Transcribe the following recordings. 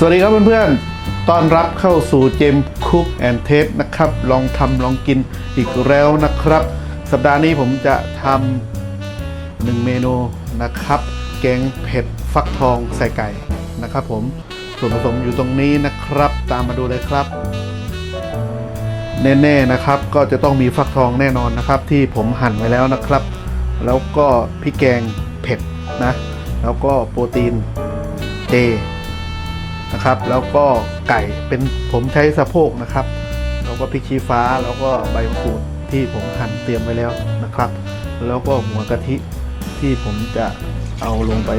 สวัสดีครับเพื่อนๆ ต้อนรับเข้าสู่เจมคุกแอนเทสนะครับ ลองทำลองกินอีกแล้วนะครับ สัปดาห์นี้ผมจะทำหนึ่งเมนูนะครับ แกงเผ็ดฟักทองใส่ไก่นะครับผม ส่วนผสมอยู่ตรงนี้นะครับ ตามมาดูเลยครับ แน่ๆนะครับ ก็จะต้องมีฟักทองแน่นอนนะครับ ที่ผมหั่นไว้แล้วนะครับ แล้วก็พริกแกงเผ็ดนะ แล้วก็โปรตีนเจ นะครับ แล้วก็ไก่เป็นผมใช้สะโพกนะครับ แล้วก็พริกชี้ฟ้าแล้วก็ใบมะกรูดที่ผมหั่นเตรียมไว้แล้วนะครับ แล้วก็หัวกะทิที่ผมจะเอาลงไป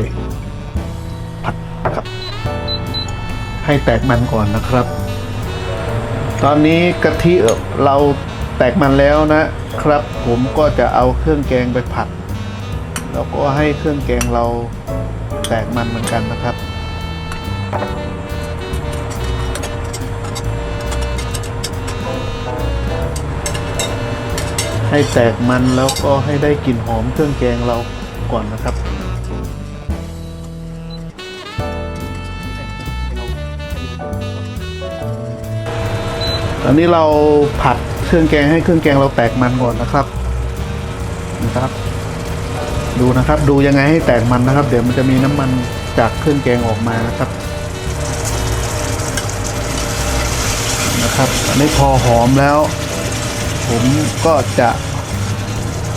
ผัดนะครับ ให้แตกมันก่อนนะครับ ตอนนี้กะทิเราแตกมันแล้วนะครับ ผมก็จะเอาเครื่องแกงไปผัด แล้วก็ให้เครื่องแกงเราแตกมันเหมือนกันนะครับ ให้แตกมันแล้วก็ให้ได้กลิ่นหอมเครื่องแกงเราก่อนนะครับ ตอนนี้เราผัดเครื่องแกงให้เครื่องแกงเราแตกมันก่อนนะครับนะครับ ดูนะครับ ดูยังไงให้แตกมันนะครับ เดี๋ยวมันจะมีน้ำมันจากเครื่องแกงออกมานะครับนะครับ อันนี้พอหอมแล้ว ผมก็จะ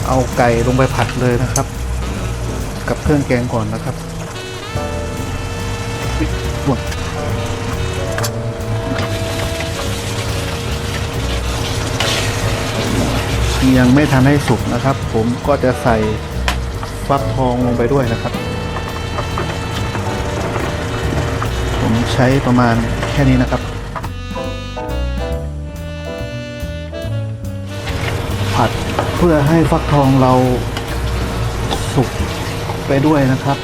เอาไก่ลงไปผัดเลยนะครับ กับเครื่องแกงก่อนนะครับยังไม่ทันให้สุกนะครับ ผมก็จะใส่ฟักทองลงไปด้วยนะครับ ผมใช้ประมาณแค่นี้นะครับ ผัดเพื่อให้ฟักทองเราสุกไปด้วยนะครับ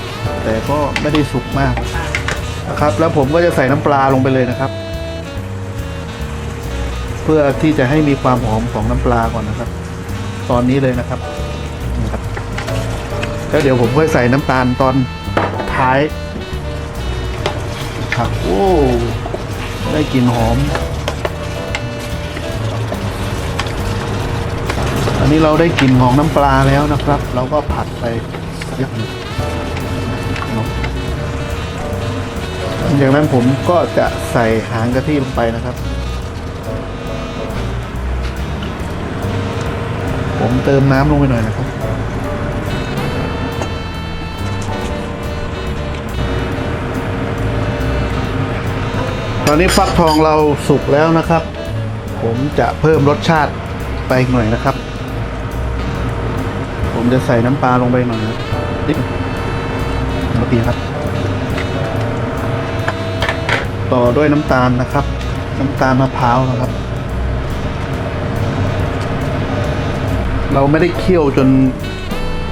แต่ก็ไม่ได้สุกมากนะครับ แล้วผมก็จะใส่น้ำปลาลงไปเลยนะครับ เพื่อที่จะให้มีความหอมของน้ำปลาก่อนนะครับ ตอนนี้เลยนะครับนะครับ แล้วเดี๋ยวผมค่อยใส่น้ำตาลตอนท้ายครับโอ้ได้กลิ่นหอม อันนี้เราได้กลิ่นของน้ำปลาแล้วนะครับ เราก็ผัดไปเยอะหนึ่งเนาะหลังจากนั้นผมก็จะใส่หางกะทิลงไปนะครับ ผมเติมน้ำลงไปหน่อยนะครับ ตอนนี้ฟักทองเราสุกแล้วนะครับ ผมจะเพิ่มรสชาติไปหน่อยนะครับ ผมจะใส่น้ำปลาลงไปหน่อยนะนิดมาตีครับ ต่อด้วยน้ำตาลนะครับ น้ำตาลมะพร้าวนะครับ เราไม่ได้เคี่ยวจน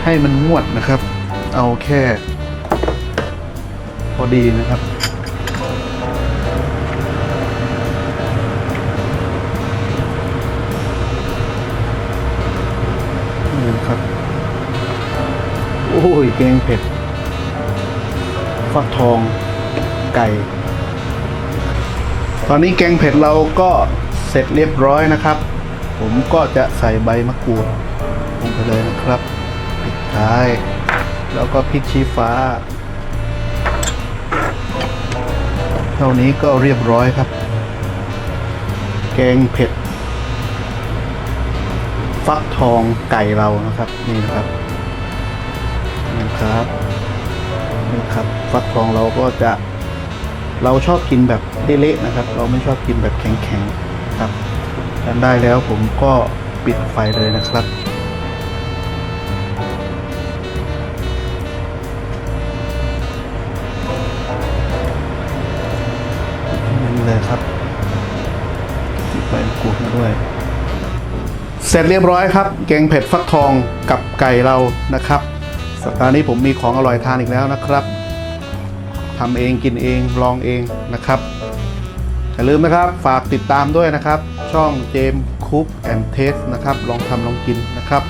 ให้มันงวดนะครับ เอาแค่ พอดีนะครับ โอ้ยแกงเผ็ด ฟักทอง ไก่ ตอนนี้แกงเผ็ดเราก็เสร็จเรียบร้อยนะครับ ผมก็จะใส่ใบมะกรูดลงไปเลยนะครับปิดท้าย แล้วก็พริกชี้ฟ้า เท่านี้ก็เรียบร้อยครับ แกงเผ็ด ฟักทองไก่เรานะครับ นี่นะครับ ครับนี่ครับฟักทองเราก็จะเราชอบกินแบบเละๆนะครับ เราไม่ชอบกินแบบแข็งๆครับทานได้แล้วผมก็ปิดไฟเลยนะครับ นี่เลยครับติดใบมะกรูดมาด้วย เสร็จเรียบร้อยครับ แกงเผ็ดฟักทองกับไก่เรานะครับ สัปดาห์นี้ผมมีของอร่อยทานอีกแล้วนะครับทำเองกินเองลองเองนะครับอย่าลืมนะครับฝากติดตามด้วยนะครับ ช่องเจมคุกแอนเทสนะครับลองทำลองกินนะครับ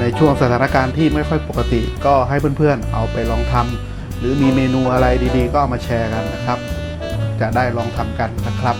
ในช่วงสถานการณ์ที่ไม่ค่อยปกติ ก็ให้เพื่อนๆเอาไปลองทำหรือมีเมนูอะไรดีๆ ก็เอามาแชร์กันนะครับ จะได้ลองทำกันนะครับ